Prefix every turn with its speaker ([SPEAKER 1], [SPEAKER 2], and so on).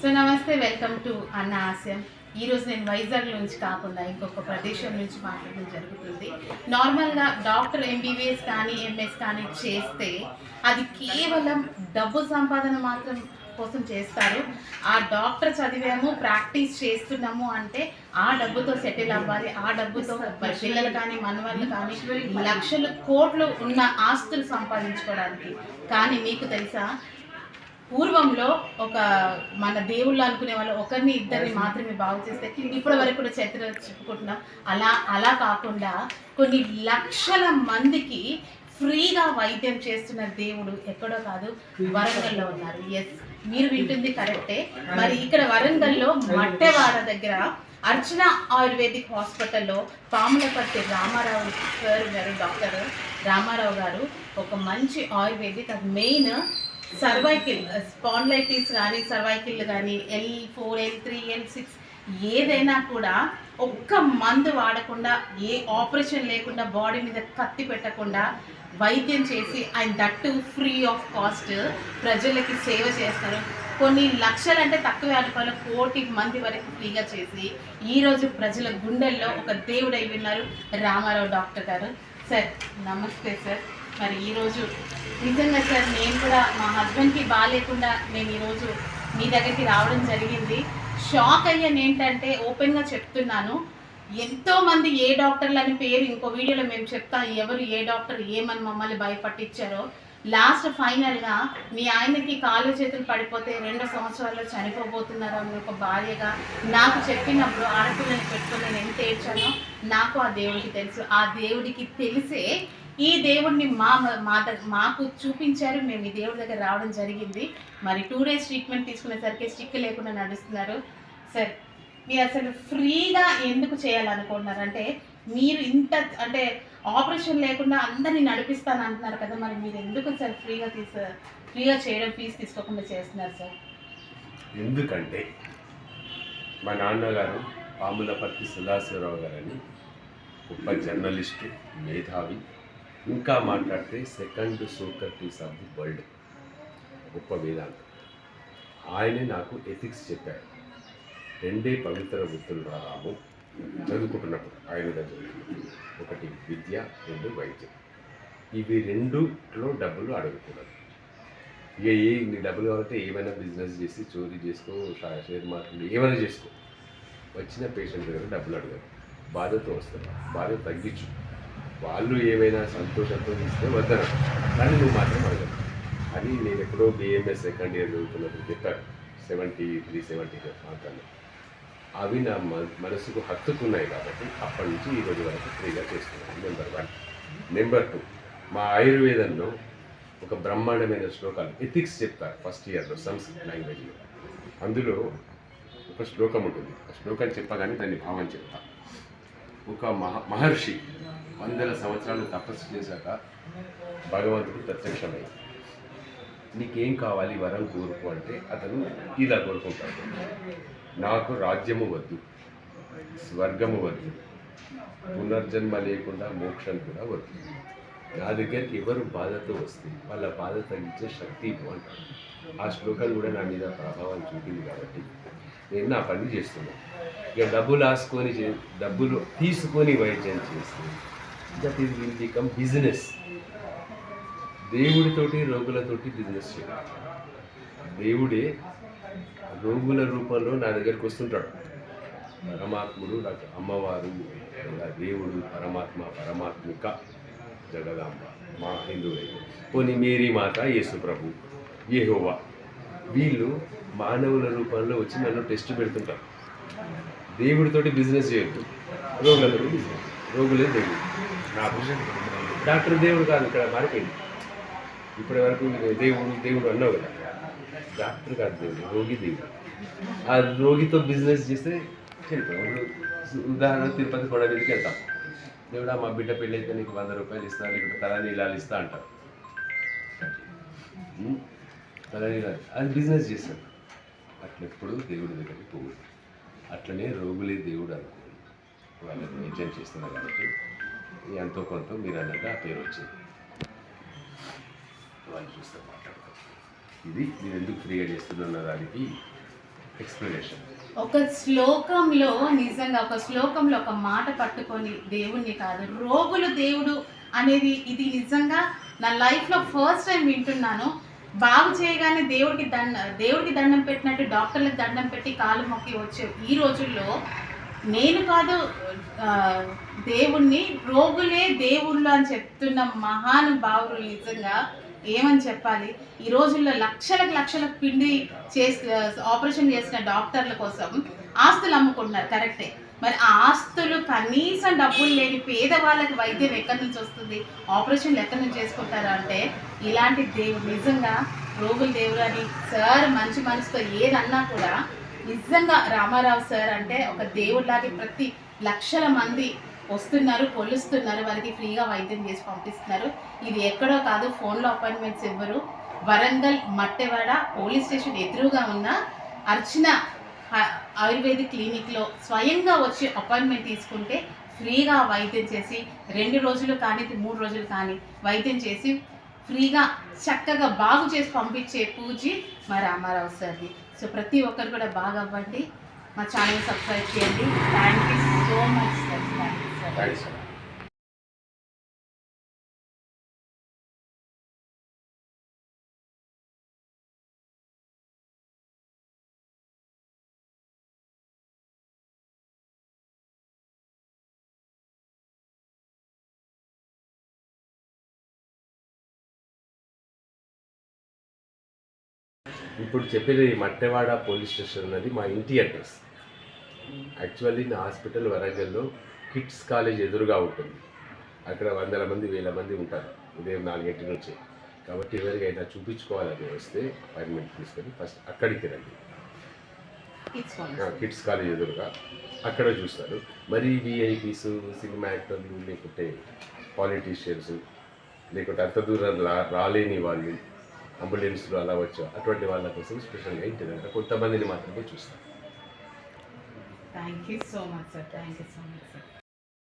[SPEAKER 1] So నమస్తే welcome to అన్న ఆశయం. ఈరోజు నేను వైజాగ్ నుంచి కాకుండా ఇంకొక ప్రదేశం నుంచి మాట్లాడడం జరుగుతుంది. నార్మల్గా డాక్టర్ ఎంబీబీఎస్ కానీ ఎంఎస్ కానీ చేస్తే అది కేవలం డబ్బు సంపాదన మాత్రం కోసం చేస్తారు. ఆ డాక్టర్ చదివాము ప్రాక్టీస్ చేస్తున్నాము అంటే ఆ డబ్బుతో సెటిల్ అవ్వాలి. ఆ డబ్బుతో పిల్లలు కానీ మనవాళ్ళు కానీ లక్షలు కోట్లు ఉన్న ఆస్తులు సంపాదించుకోవడానికి. కానీ మీకు తెలుసా పూర్వంలో ఒక మన దేవుళ్ళు అనుకునే వాళ్ళు ఒకరిని ఇద్దరిని మాత్రమే బాగు చేస్తే ఇప్పటి వరకు కూడా చరిత్ర చెప్పుకుంటున్నాం. అలా అలా కాకుండా కొన్ని లక్షల మందికి ఫ్రీగా వైద్యం చేస్తున్న దేవుడు ఎక్కడో కాదు వరంగల్లో ఉన్నారు. ఎస్ మీరు వింటుంది కరెక్టే. మరి ఇక్కడ వరంగల్లో మట్టెవాడ దగ్గర అర్చన ఆయుర్వేదిక్ హాస్పిటల్లో పాములపర్తి రామారావు సార్ గారు డాక్టర్ రామారావు గారు ఒక మంచి ఆయుర్వేదిక్ అది మెయిన్ సర్వైకిల్ స్పాండ్లైటిస్ కానీ సర్వైకిల్ కానీ L four L three L six ఏదైనా కూడా ఒక్క మందు వాడకుండా ఏ ఆపరేషన్ లేకుండా బాడీ మీద కత్తి పెట్టకుండా వైద్యం చేసి ఆయన దట్టు ఫ్రీ ఆఫ్ కాస్ట్ ప్రజలకి సేవ చేస్తారు. కొన్ని లక్షలు అంటే తక్కువ అనుకోవాలి కోటి మంది వరకు ఫ్రీగా చేసి ఈరోజు ప్రజల గుండెల్లో ఒక దేవుడు అయి ఉన్నారు రామారావు డాక్టర్ గారు. సార్ నమస్తే సార్. మరి ఈరోజు నిజంగా సార్ నేను కూడా మా హస్బెండ్కి బాగాలేకుండా నేను ఈరోజు మీ దగ్గరికి రావడం జరిగింది. షాక్ అయ్యాను ఏంటంటే ఓపెన్గా చెప్తున్నాను. ఎంతో మంది ఏ డాక్టర్లు అని పేరు ఇంకో వీడియోలో మేము చెప్తాం ఎవరు ఏ డాక్టర్ ఏమని మమ్మల్ని భయపట్టించారో. లాస్ట్ ఫైనల్గా మీ ఆయనకి కాళ్ళు చేతులు పడిపోతే రెండు సంవత్సరాల్లో చనిపోబోతున్నారు అని ఒక భార్యగా నాకు చెప్పినప్పుడు ఆడపిల్లని పెట్టుకుని నేను ఎంత ఏడ్చానో నాకు ఆ దేవుడికి తెలుసు. ఆ దేవుడికి తెలిసే ఈ దేవుడిని మా మా మాకు చూపించారు. మేము ఈ దేవుడి దగ్గర రావడం జరిగింది. మరి టూ డేస్ ట్రీట్మెంట్ తీసుకునేసరికి స్టిక్ లేకుండా నడుస్తున్నారు. సార్ మీరు అసలు ఫ్రీగా ఎందుకు చేయాలనుకుంటున్నారు అంటే మీరు ఇంత అంటే ఆపరేషన్ లేకుండా అందరినీ నడిపిస్తాను అంటున్నారు కదా మరి మీరు ఎందుకు సార్ ఫ్రీగా తీసు ఫ్రీగా చేయడం ఫీజు తీసుకోకుండా చేస్తున్నారు సార్
[SPEAKER 2] ఎందుకంటే మా నాన్నగారు పాములపర్తి సదాశివరావు గారని గొప్ప జర్నలిస్టు మేధావి. ఇంకా మాట్లాడితే second Socrates of the world. గొప్ప వేదాంతం. ఆయనే నాకు ఎథిక్స్ చెప్పారు రెండే పవిత్ర వృత్తులు రాము. చదువుకుంటున్నప్పుడు ఆయన దగ్గర ఒకటి విద్య రెండు వైద్యం. ఇవి రెండులో డబ్బులు అడగకూడదు. ఇక ఏ నీ డబ్బులు కాబట్టి ఏమైనా బిజినెస్ చేసి చోరీ చేసుకో షేర్ మార్కెట్ ఏమైనా చేసుకో. వచ్చిన పేషెంట్ దగ్గర డబ్బులు అడగదు. బాధతో వస్తారు బాధ తగ్గించు. వాళ్ళు ఏమైనా సంతోషంతో ఇస్తే వద్దరు కానీ నువ్వు మాత్రం అడగదు అని నేను ఎప్పుడో బిఎంఎస్ సెకండ్ ఇయర్ చదువుతున్నప్పుడు చెప్పాను. సెవెంటీ త్రీ సెవెంటీ ప్రాంతాల్లో అవి నా మనసుకు హత్తుకున్నాయి కాబట్టి అప్పటి నుంచి ఈ రోజు వరకు ఫ్రీగా చేస్తున్నాను. నెంబర్ వన్ నెంబర్ టూ మా ఆయుర్వేదంలో ఒక బ్రహ్మాండమైన శ్లోకాలు ఎథిక్స్ చెప్తారు ఫస్ట్ ఇయర్లో సంస్కృత్ లాంగ్వేజ్లో అందులో ఒక శ్లోకం ఉంటుంది. ఆ శ్లోకం చెప్పగానే దాన్ని భావం చెప్తా. ఒక మహ మహర్షి వందల సంవత్సరాలు తపస్సు చేశాక భగవంతుడు ప్రత్యక్షమై నీకేం కావాలి వరం కోరుకు అంటే అతను ఇలా కోరుకుంటాడు. నాకు రాజ్యము వద్దు స్వర్గము వద్దు పునర్జన్మ లేకుండా మోక్షం కూడా వద్దు. నా దగ్గరికి ఎవరు బాధతో వస్తే వాళ్ళ బాధ తగ్గించే శక్తి ఇవ్వు ఆ శ్లోకం కూడా నా మీద ప్రభావం చూపింది కాబట్టి నేను నా పని చేస్తున్నాను. ఇక డబ్బులు ఆసుకొని చే- డబ్బులు తీసుకొని వైద్యం చేస్తున్నాను that is will become business దేవుడితోటి రోగులతోటి బిజినెస్ చేయాలి. దేవుడే రోగుల రూపంలో నా దగ్గరికి వస్తుంటాడు. పరమాత్ముడు నాకు అమ్మవారు దేవుడు పరమాత్మ పరమాత్మిక జగదాంబ మా హిందువులైతే పోనీ మేరీ మాత యేసు ప్రభు యెహోవా వీళ్ళు మానవుల రూపంలో వచ్చి నన్ను టెస్ట్ పెడుతుంటారు. దేవుడితోటి బిజినెస్ చేయొద్దు. రోగులతో బిజినెస్ రోగులే దేవుడు. డాక్టర్ దేవుడు కాదు ఇక్కడ మారిపోయింది. ఇప్పటి వరకు దేవుడు దేవుడు అన్నావు కదా. డాక్టర్ కాదు దేవుడు రోగి దేవుడు. ఆ రోగితో బిజినెస్ చేస్తే చనిపోయాం ఉదాహరణ తిరుపతి కూడా మీదకి వెళ్తాం. దేవుడా మా బిడ్డ పెళ్ళి అయితే నీకు వంద రూపాయలు ఇస్తా లేకుంటే తల నీళ్ళాలు ఇస్తా అంటారు. తల నీళ్ళాలు అది బిజినెస్ చేస్తాడు అట్లెప్పుడు దేవుడి దగ్గరికి పోకూడదు. అట్లనే రోగులే దేవుడు అనుకోండి వాళ్ళని ఎంజాయ్ చేస్తున్నారు కాబట్టి ఎంతో కొంత మీరు అన్నది ఆ పేరు వచ్చింది వాళ్ళు చూస్తే మాట్లాడతారు. ఇది మీరు ఎందుకు ఫ్రీగా చేస్తున్న దానికి ఎక్స్ప్లెనేషన్.
[SPEAKER 1] ఒక శ్లోకంలో నిజంగా ఒక శ్లోకంలో ఒక మాట పట్టుకొని దేవుణ్ణి కాదు రోగులు దేవుడు అనేది ఇది నిజంగా నా లైఫ్లో ఫస్ట్ టైం వింటున్నాను. బాగు చేయగానే దేవుడికి దండ దేవుడికి దండం పెట్టినట్టు డాక్టర్లకు దండం పెట్టి కాలు మొక్కి వచ్చే ఈ రోజుల్లో నేను కాదు దేవుణ్ణి రోగులే దేవుళ్ళు అని చెప్తున్న మహానుభావులు నిజంగా ఏమని చెప్పాలి? ఈ రోజుల్లో లక్షలకు లక్షలకు పిండి చేసి ఆపరేషన్ చేసిన డాక్టర్ల కోసం ఆస్తులు అమ్ముకుంటున్నారు కరెక్టే. మరి ఆ ఆస్తులు కనీసం డబ్బులు లేని పేదవాళ్ళకి వైద్యం ఎక్కడి నుంచి వస్తుంది? ఆపరేషన్లు ఎక్కడి నుంచి చేసుకుంటారు అంటే ఇలాంటి దేవుడు నిజంగా రోగుల దేవుడు అని సార్ మంచి మనసుతో ఏదన్నా కూడా నిజంగా రామారావు సార్ అంటే ఒక దేవుడిలాగే ప్రతి లక్షల మంది వస్తున్నారు కొలుస్తున్నారు వాళ్ళకి ఫ్రీగా వైద్యం చేసి పంపిస్తున్నారు. ఇది ఎక్కడో కాదు ఫోన్లో అపాయింట్మెంట్స్ ఇవ్వరు వరంగల్ మట్టెవాడ పోలీస్ స్టేషన్ ఎదురుగా ఉన్న అర్చన ఆయుర్వేద క్లినిక్లో స్వయంగా వచ్చి అపాయింట్మెంట్ తీసుకుంటే ఫ్రీగా వైద్యం చేసి రెండు రోజులు కానీ మూడు రోజులు కానీ వైద్యం చేసి ఫ్రీగా చక్కగా బాగు చేసి పంపించే పూజీ మా రామారావు సార్ది. సో ప్రతి ఒక్కరు కూడా బాగా అవ్వండి. మా ఛానల్ సబ్స్క్రైబ్ చేయండి. Thank you so much sir thank you sir
[SPEAKER 2] ఇప్పుడు చెప్పేది మట్టెవాడ పోలీస్ స్టేషన్ అన్నది మా ఇంటి అడ్రస్. యాక్చువల్లీ నా హాస్పిటల్ వరంగల్లో కిడ్స్ కాలేజ్ ఎదురుగా ఉంటుంది. అక్కడ వందల మంది వేల మంది ఉంటారు. ఉదయం నాలుగింటి నుంచి. కాబట్టి ఎవరికైనా చూపించుకోవాలని వస్తే అపాయింట్మెంట్ తీసుకొని ఫస్ట్ అక్కడికి రండి. Kids college. ఎదురుగా అక్కడ చూస్తారు. మరి విఐపీస్ సినిమా యాక్టర్లు లేకుంటే పాలిటీషియన్స్ లేకుంటే అంత దూరం రా రాలేని వాళ్ళు అంబులెన్స్లో అలా వచ్చా. అటువంటి వాళ్ళ కోసం స్పెషల్గా ఇంటి దగ్గర కొంతమందిని మాత్రమే చూస్తాం.
[SPEAKER 1] Thank you so much sir thank you so much sir